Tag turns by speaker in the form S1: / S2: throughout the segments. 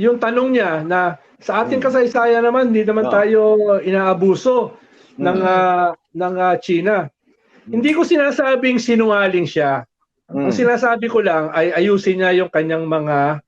S1: yung tanong niya na sa ating kasaysayan naman, hindi naman
S2: Oo.
S1: tayo inaabuso ng
S2: Mm.
S1: ah, ng ah, China. Hindi ko sinasabing sinungaling siya. Ang
S2: Mm.
S1: sinasabi ko lang ay ayusin niya yung kanyang mga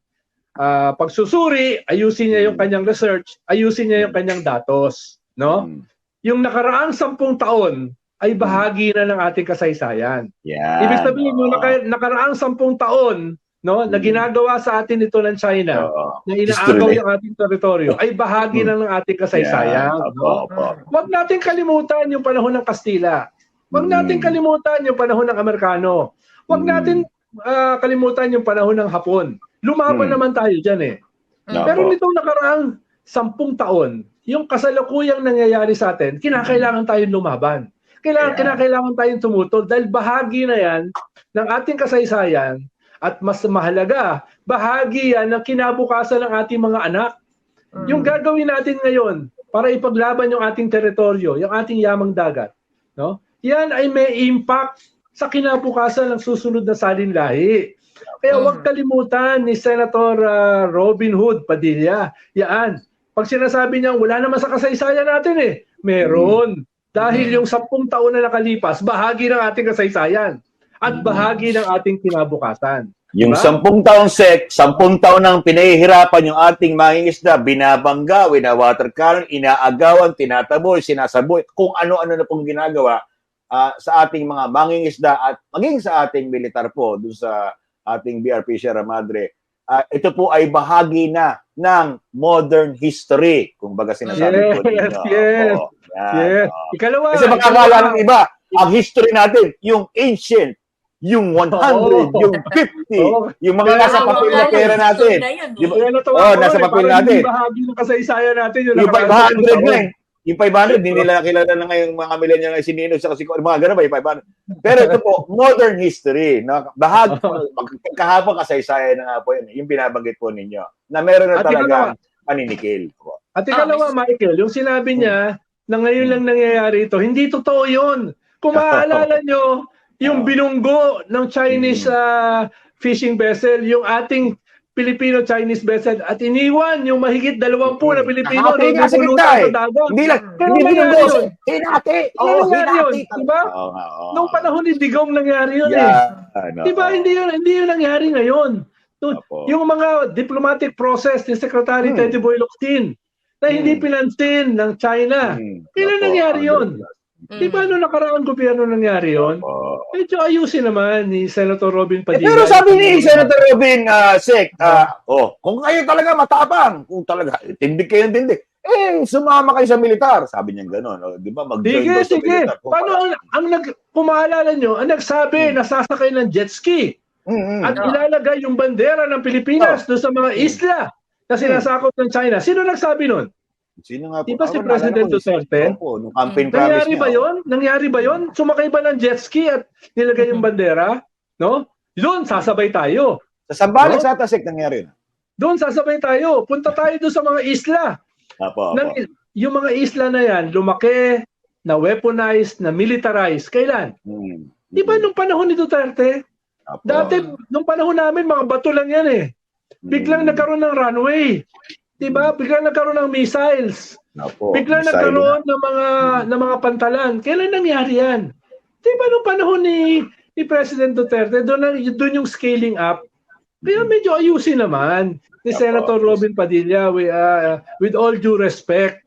S1: ah, pagsusuri, ayusin niya yung
S2: Mm.
S1: kanyang research, ayusin niya yung kanyang datos, no?
S2: Mm.
S1: Yung nakaraang sampung taon ay bahagi na ng ating kasaysayan.
S2: Yan.
S1: Ibig sabihin, yung naka, nakaraang sampung taon, no, na
S2: Mm.
S1: ginagawa sa atin ito ng China,
S2: Oo.
S1: na
S2: History
S1: inaagaw
S2: na-
S1: yung ating teritoryo, ay bahagi
S2: Mm.
S1: na ng ating kasaysayan.
S2: Yan.
S1: no?
S2: Opo, opo.
S1: Huwag natin kalimutan yung panahon ng Kastila. Huwag
S2: Mm.
S1: natin kalimutan yung panahon ng Amerikano. Huwag
S2: Mm.
S1: natin ah, kalimutan yung panahon ng Hapon. Lumaban
S2: Mm.
S1: naman tayo dyan eh.
S2: Opo.
S1: Pero nitong nakaraang sampung taon, yung kasalukuyang nangyayari sa atin, kinakailangan tayong lumaban. Kailangan,
S2: Yeah.
S1: kinakailangan tayong tumutol dahil bahagi na yan ng ating kasaysayan at mas mahalaga, bahagi yan ng kinabukasan ng ating mga anak. Yung gagawin natin ngayon para ipaglaban yung ating teritoryo, yung ating yamang dagat, no? Yan ay may impact sa kinabukasan ng susunod na salin lahi. Kaya huwag
S3: Mm.
S1: kalimutan ni Senator ah, Robin Hood Padilla. Yan. Pag sinasabi niya, wala naman sa kasaysayan natin eh. Meron. Dahil
S3: Mm.
S1: yung sampung taon na nakalipas, bahagi ng ating kasaysayan at
S2: Mm.
S1: bahagi ng ating kinabukasan.
S2: Yung
S1: Diba?
S2: sampung taon sek, sampung taon nang pinahihirapan yung ating mangingisda, binabangga, wina-water cannon, inaagawan, tinataboy, sinasaboy, kung ano-ano na pong ginagawa ah, sa ating mga mangingisda at maging sa ating militar po, dun sa ating BRP Sierra Madre. Ah, ito po ay bahagi na ng modern history, kung baga sinasabi
S1: Yes,
S2: ninyo.
S1: yes,
S2: Opo, yan,
S1: Yes.
S2: oo.
S1: Ikalawa,
S2: Kasi makakala ng iba, ang history natin, yung ancient, yung 100,
S1: Oo.
S2: yung 50,
S1: Oo.
S2: yung mga nasa papel na pera
S3: yun,
S2: natin.
S3: na yun,
S2: Di ba?
S3: eh.
S2: Oh, nasa
S1: eh,
S2: papel natin.
S1: hindi bahagi ng kasaysayan natin yun.
S2: Yung
S1: nakaraang
S2: 500
S1: taon.
S2: na eh. Yung 500, hindi nila kilala na ngayon mga millennial na sinino sa kasi mga ganun ba yung 500. Pero ito po, modern history. No? Bahag, kahapon kasaysayan na nga po yun. Yung binabanggit po ninyo. Na meron na talagang paninikil. Po.
S1: At ikalawa,
S3: Ah,
S1: Michael, yung sinabi niya na ngayon lang nangyayari ito, hindi totoo yun. Kung maaalala nyo, yung binunggo ng Chinese
S2: Mm.
S1: ah, fishing vessel, yung ating Filipino-Chinese vessel, at iniwan yung mahigit dalawampu na Pilipino
S2: Nakapili
S1: na
S2: nga sa eh.
S1: sa dagat.
S2: Hindi lang, hindi binunggo.
S1: yun.
S2: Hinati. Oo,
S1: yun?
S2: hinati.
S1: Diba?
S2: Oo, nga, oo.
S1: Nung panahon ni Digong nangyari yun eh.
S2: Yeah, ano,
S1: Diba? Hindi yun, hindi yun nangyari ngayon.
S2: Opo.
S1: Yung mga diplomatic process ni Secretary
S2: Hmm.
S1: Teddy Boy Locsin na hindi
S2: Hmm.
S1: pinansin ng China.
S2: Hmm.
S1: Kailan nangyari yun?
S3: Mm.
S1: Di ba nung nakaraang gobyerno nangyari yun?
S2: Opo.
S1: Medyo ayusin naman ni Senator Robin
S2: Eh,
S1: Padilla.
S2: pero sabi ni Senator Robin uh, Sek, ah, oh, kung kayo talaga matapang, kung talaga tindig kayo ng tindig, eh, sumama kayo sa militar. Sabi niya gano'n. Oh, di ba? Mag-join
S1: Sige, sige.
S2: militar. Kung
S1: Paano ang, ang nag, kung maalala nyo, ang nagsabi
S2: Hmm.
S1: na sasakay ng jet ski
S2: Mm, mm.
S1: at ilalagay yung bandera ng Pilipinas doon sa mga isla na sinasakop ng China. Sino nagsabi nun?
S2: Sino nga po?
S1: Di ba si
S2: Ako,
S1: President
S2: ko,
S1: Duterte?
S2: Opo, nung campaign promise
S1: Nangyari
S2: niya.
S1: ba yon? Nangyari ba yon? Sumakay ba ng jet ski at nilagay yung bandera? No? Doon, sasabay tayo.
S2: Sa Sambales
S1: No?
S2: ata, Sek, nangyari yun.
S1: Doon, sasabay tayo. Punta tayo doon sa mga isla.
S2: Opo, opo.
S1: Nang, yung mga isla na yan, lumaki, na weaponized, na militarized. Kailan?
S2: Mm.
S1: Di ba nung panahon ni Duterte?
S2: Opo.
S1: Dati, nung panahon namin, mga bato lang yan eh. Biglang
S2: Mm.
S1: nagkaroon ng runway. Di ba? Biglang nagkaroon ng missiles.
S2: Opo,
S1: Biglang
S2: missile
S1: nagkaroon ng mga ng mga pantalan. Kailan nangyari yan? Di ba nung panahon ni ni President Duterte, doon na- doon yung scaling up. Kaya medyo ayusin naman ni
S2: Opo.
S1: Senator Robin Padilla with, uh, with all due respect.